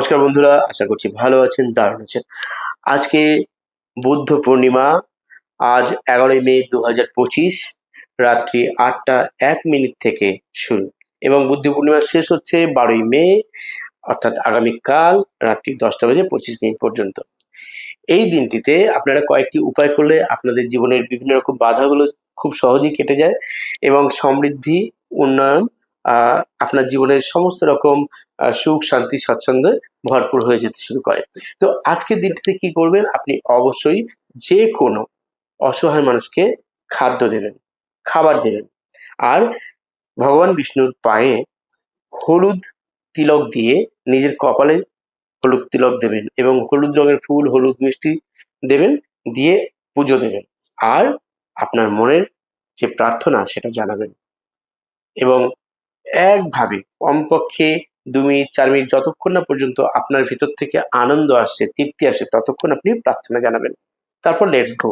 নমস্কার বন্ধুরা, আশা করছি ভালো আছেন, দারুণ আছেন। আজকে বুদ্ধ পূর্ণিমা, আজ এগারোই মে দু হাজার পঁচিশ, রাত্রি আটটা এক মিনিট থেকে শুরু। এবং বুদ্ধ পূর্ণিমা শেষ হচ্ছে বারোই মে, অর্থাৎ আগামীকাল রাত্রি দশটা বাজে পঁচিশ মিনিট পর্যন্ত। এই দিনটিতে আপনারা কয়েকটি উপায় করলে আপনাদের জীবনের বিভিন্ন রকম বাধাগুলো খুব সহজেই কেটে যায় এবং সমৃদ্ধি, উন্নয়ন আপনার জীবনের সমস্ত রকম সুখ, শান্তি স্বচ্ছন্দে ভরপুর হয়ে যেতে শুরু করে। তো আজকের দিনটিতে কি করবেন? আপনি অবশ্যই যে কোনো অসহায় মানুষকে খাদ্য দেবেন, খাবার দেবেন। আর ভগবান বিষ্ণুর পায়ে হলুদ তিলক দিয়ে নিজের কপালে হলুদ তিলক দেবেন এবং হলুদ রঙের ফুল, হলুদ মিষ্টি দেবেন, দিয়ে পুজো দেবেন। আর আপনার মনের যে প্রার্থনা সেটা জানাবেন। এবং একভাবে কমপক্ষে দু মিনিট, চার মিনিট যতক্ষণ না পর্যন্ত আপনার ভিতর থেকে আনন্দ আসছে, তৃপ্তি আসে ততক্ষণ আপনি প্রার্থনা জানাবেন। তারপর লেটস গো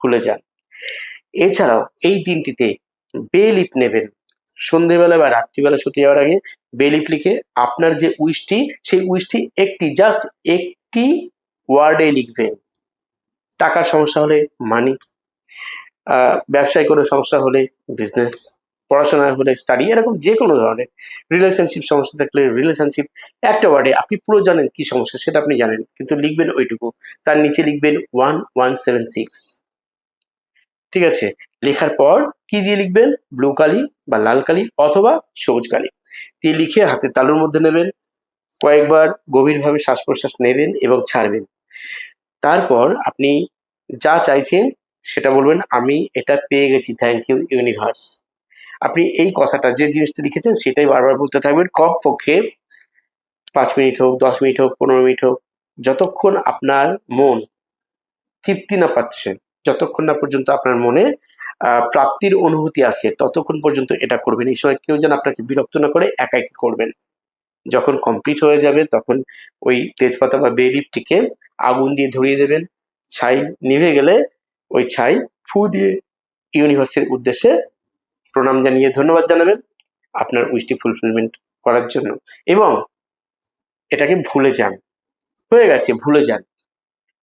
খুলে যান। এছাড়াও এই দিনটিতে বেলিপ নেবেন। সন্ধেবেলা বা রাত্রিবেলা শুতে যাওয়ার আগে বেলিপ লিখে আপনার যে উইশটি, সেই উইশটি একটি জাস্ট একটি ওয়ার্ডে লিখবেন। টাকার সমস্যা হলে মানি ব্যবসায় কোনো সমস্যা হলে বিজনেস পড়াশোনা হলে স্টাডি এরকম যে কোনো ধরনের রিলেশনশিপ সমস্যা থাকলে রিলেশনশিপ একটা ওয়ার্ডে আপনি পুরো জানেন কি সমস্যা, সেটা আপনি জানেন, কিন্তু লিখবেন ওইটুকু। তার নিচে লিখবেন ওয়ান ওয়ান সেভেন সিক্স ঠিক আছে? লেখার পর কি দিয়ে লিখবেন? ব্লু কালি বা লাল কালি অথবা সবুজ কালি। দিয়ে লিখে হাতের তালুর মধ্যে নেবেন, কয়েকবার গভীরভাবে শ্বাস প্রশ্বাস নেবেন এবং ছাড়বেন। তারপর আপনি যা চাইছেন সেটা বলবেন, আমি এটা পেয়ে গেছি থ্যাংক ইউ ইউনিভার্স আপনি এই কথাটা যে জিনিসটা লিখেছেন সেটাই বারবার বলতে থাকবেন। কম পক্ষে পাঁচ মিনিট হোক, দশ মিনিট হোক, পনেরো মিনিট হোক, যতক্ষণ আপনার মন তৃপ্তি না পাচ্ছে, যতক্ষণ না পর্যন্ত আপনার মনে প্রাপ্তির অনুভূতি আসে, ততক্ষণ পর্যন্ত এটা করবেন। এই সময় কেউ যেন আপনাকে বিরক্ত না করে একাই করবেন। যখন কমপ্লিট হয়ে যাবে, তখন ওই তেজপাতা বা বেলিপটিকে আগুন দিয়ে ধরিয়ে দেবেন। ছাই নিভে গেলে ওই ছাই ফু দিয়ে ইউনিভার্সের উদ্দেশ্যে প্রণাম জানিয়ে ধন্যবাদ জানাবেন আপনার উইশটি ফুলফিলমেন্ট করার জন্য। এবং এটাকে ভুলে যান। হয়ে গেছে, ভুলে যান।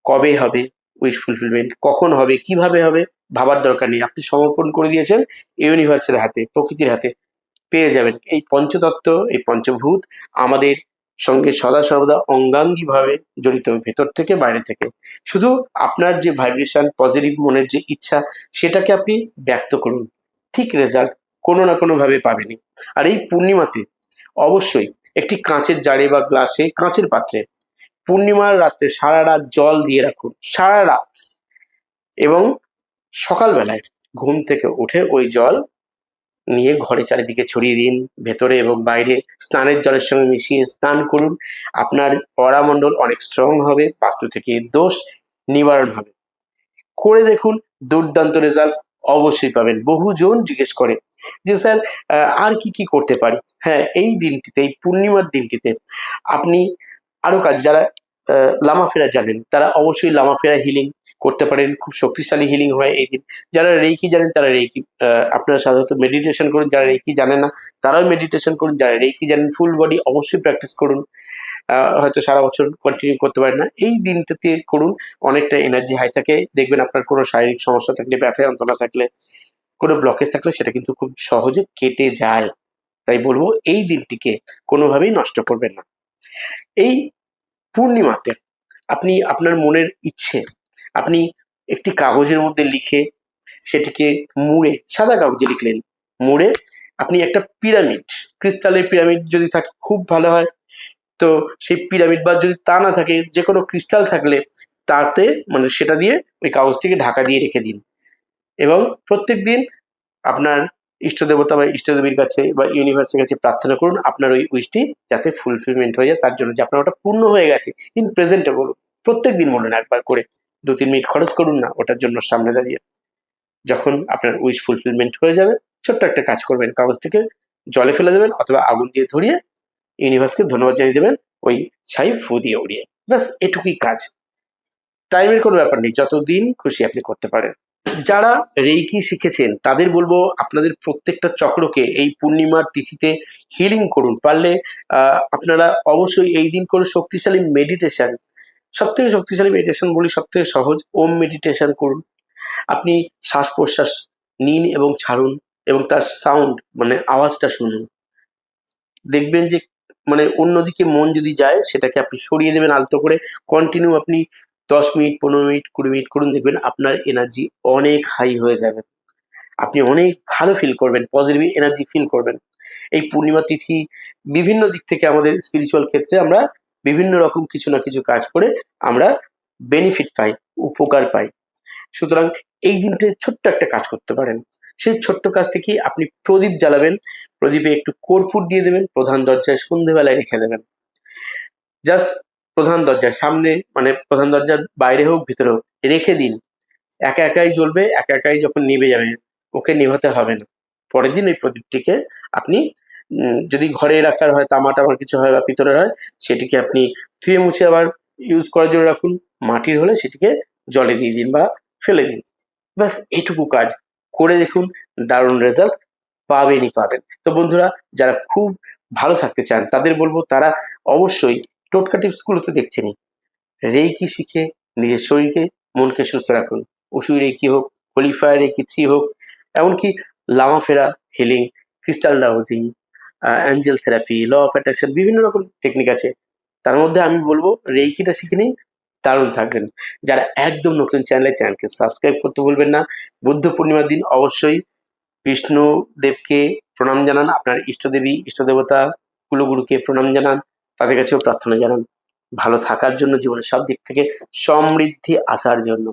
কবে হবে উইশ ফুলফিলমেন্ট কখন হবে? কীভাবে হবে? ভাবার দরকার নেই। আপনি সমর্পণ করে দিয়েছেন ইউনিভার্সের হাতে, প্রকৃতির হাতে। পেয়ে যাবেন। এই পঞ্চতত্ত্ব, এই পঞ্চভূত আমাদের সঙ্গে সদা সর্বদা অঙ্গাঙ্গিভাবে জড়িত, ভেতর থেকে বাইরে থেকে। শুধু আপনার যে ভাইব্রেশন পজিটিভ মনের যে ইচ্ছা, সেটাকে আপনি ব্যক্ত করুন। ঠিক রেজাল্ট কোনো না কোনো ভাবে পাবেনই আর এই পূর্ণিমাতে অবশ্যই একটি কাঁচের জারে বা গ্লাসে কাঁচের পাত্রে পূর্ণিমার রাত্রে সারা রাত জল দিয়ে রাখুন, সারা রাত। এবং সকালবেলায় ঘুম থেকে উঠে ওই জল নিয়ে ঘরে চারিদিকে ছড়িয়ে দিন, ভেতরে এবং বাইরে স্নানের জলের সঙ্গে মিশিয়ে স্নান করুন। আপনার অরামণ্ডল অনেক স্ট্রং হবে, বাস্তু থেকে দোষ নিবারণ হবে। করে দেখুন দুর্দান্ত রেজাল্ট অবশ্যই পাবেন। বহুজন জিজ্ঞেস করে যে, স্যার আর কি কি করতে পারি? হ্যাঁ এই দিনটিতে, এই পূর্ণিমার দিনটিতে আপনি আরও কাজ, যারা লামাফেরা জানেন, তারা অবশ্যই লামাফেরা হিলিং করতে পারেন খুব শক্তিশালী হিলিং হয় এই দিন। যারা রেইকি জানেন তারা আহ, আপনারা সাধারণত মেডিটেশন করুন যারা রেইকি জানে না তারাও মেডিটেশন করুন যারা রেইকি জানেন ফুল বডি অবশ্যই প্র্যাকটিস করুন। হয়তো সারা বছর কন্টিনিউ করতে পারেন না। এই দিনটাতে করুন অনেকটা এনার্জি হাই থাকে। দেখবেন আপনার কোনো শারীরিক সমস্যা থাকলে ব্যথা যন্ত্রণা থাকলে কোনো ব্লকেজ থাকলে সেটা কিন্তু খুব সহজে কেটে যায়। তাই বলব এই দিনটিকে কোনোভাবেই নষ্ট করবেন না। এই পূর্ণিমাতে আপনি আপনার মনের ইচ্ছে আপনি একটি কাগজের মধ্যে লিখে সেটিকে মুড়ে, সাদা কাগজে লিখলেন। মুড়ে আপনি একটা পিরামিড, ক্রিস্টালের পিরামিড যদি থাকে, খুব ভালো হয়। তো সেই পিরামিড বা যদি তা না থাকে যে কোনো ক্রিস্টাল থাকলে তাতে মানে সেটা দিয়ে ওই কাগজটিকে ঢাকা দিয়ে রেখে দিন। এবং প্রত্যেক দিন আপনার ইষ্ট দেবতা বা ইষ্টদেবীর কাছে বা ইউনিভার্সের কাছে প্রার্থনা করুন, আপনার ওই উইশটি যাতে ফুলফিলমেন্ট হয়ে যায়, তার জন্য যে আপনার ওটা পূর্ণ হয়ে গেছে, ইন প্রেজেন্টে বলুন। প্রত্যেক দিন বলুন একবার করে। দু তিন মিনিট খরচ করুন না, ওটার জন্য সামনে দাঁড়িয়ে। যখন আপনার উইশ ফুলফিলমেন্ট হয়ে যাবে, ছোট্ট একটা কাজ করবেন, কাগজ থেকে জলে ফেলে দেবেন অথবা আগুন দিয়ে ধরিয়ে ইউনিভার্সকে ধন্যবাদ জানিয়ে দেবেন, ওই ছাই ফু দিয়ে উড়িয়ে। ব্যাস, এটুকুই কাজ। টাইমের কোনো ব্যাপার নেই, যতদিন খুশি আপনি করতে পারেন। যারা রেইকি শিখেছেন, তাদের বলব আপনাদের প্রত্যেকটা চক্রকে এই পূর্ণিমার তিথিতে হিলিং করুন। পারলে আপনারা অবশ্যই এই দিন করে শক্তিশালী মেডিটেশন সব থেকে শক্তিশালী মেডিটেশন বলি সব থেকে সহজ, ওম মেডিটেশন করুন। আপনি শ্বাস প্রশ্বাস নিন এবং ছাড়ুন এবং তার সাউন্ড মানে আওয়াজটা শুনুন। দেখবেন যে মানে অন্যদিকে মন যদি যায়, সেটাকে আপনি সরিয়ে দেবেন আলতো করে। কন্টিনিউ আপনি দশ মিনিট, পনেরো মিনিট, কুড়ি মিনিট করুন, দেখবেন আপনার এনার্জি অনেক হাই হয়ে যাবে। আপনি অনেক ভালো ফিল করবেন পজিটিভ এনার্জি ফিল করবেন। এই পূর্ণিমা তিথি বিভিন্ন দিক থেকে আমাদের স্পিরিচুয়াল ক্ষেত্রে আমরা বিভিন্ন রকম কিছু না কিছু কাজ করে আমরা বেনিফিট পাই, উপকার পাই। সুতরাং এই দিনতে ছোট্ট একটা কাজ করতে পারেন। সেই ছোট্ট কাজ থেকে আপনি প্রদীপ জ্বালাবেন, প্রদীপে একটু কর্পূর দিয়ে দেবেন, প্রধান দরজায় সন্ধেবেলায় রেখে দেবেন। জাস্ট প্রধান দরজার সামনে মানে প্রধান দরজার বাইরে হোক, ভিতরে হোক, রেখে দিন। একা একাই জ্বলবে, একা একাই যখন নিভে যাবে, ওকে নেভাতে হবে না। পরের দিন ওই প্রদীপটিকে আপনি যদি ঘরে রাখার হয় তামা টামার কিছু হয় বা পিতলের হয়, সেটিকে আপনি ধুয়ে মুছে আবার ইউজ করার জন্য রাখুন। মাটির হলে সেটিকে জলে দিয়ে দিন বা ফেলে দিন। ব্যাস, এটুকু কাজ। করে দেখুন, দারুণ রেজাল্ট পাবেনই পাবেন। তো বন্ধুরা, যারা খুব ভালো থাকতে চান, তাদের বলব, তারা অবশ্যই টোটকা টিপসগুলোতে দেখছেনই রেইকি শিখে নিজের শরীরকে, মনকে সুস্থ রাখুন। উসুই রেকি হোক হোলিফায়ার রেকি থ্রি হোক, এমনকি Lama Fera healing crystal dowsing angel therapy law of attraction বিভিন্ন রকম টেকনিক আছে। তার মধ্যে আমি বলব রেইকিটা শিখে নিন দারুণ থাকবেন। যারা একদম নতুন চ্যানেলে চ্যানেলকে সাবস্ক্রাইব করতে ভুলবেন না। বুদ্ধ পূর্ণিমার দিন অবশ্যই বিষ্ণু দেবকে প্রণাম জানান আপনার ইষ্টদেবী ইষ্টদেবতা কুলগুরুকে প্রণাম জানান তাদের কাছেও প্রার্থনা জানান। ভালো থাকার জন্য জীবনের সব দিক থেকে সমৃদ্ধি আসার জন্য।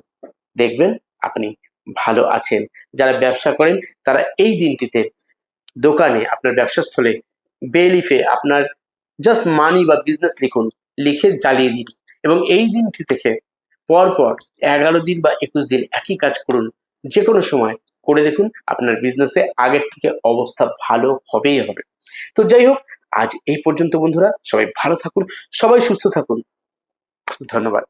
দেখবেন আপনি ভালো আছেন। যারা ব্যবসা করেন তারা এই দিনটিতে দোকানে, আপনার ব্যবসাস্থলে, বেলিফে আপনার জাস্ট মানি বা বিজনেস লিখুন, লিখে জ্বালিয়ে দিন। এবং এই দিনটি থেকে পরপর এগারো দিন বা একুশ দিন একই কাজ করুন যে কোনো সময়। করে দেখুন, আপনার বিজনেসে আগের থেকে অবস্থা ভালো হবেই হবে। তো যাই হোক, আজ এই পর্যন্ত বন্ধুরা, সবাই ভালো থাকুন, সবাই সুস্থ থাকুন। ধন্যবাদ।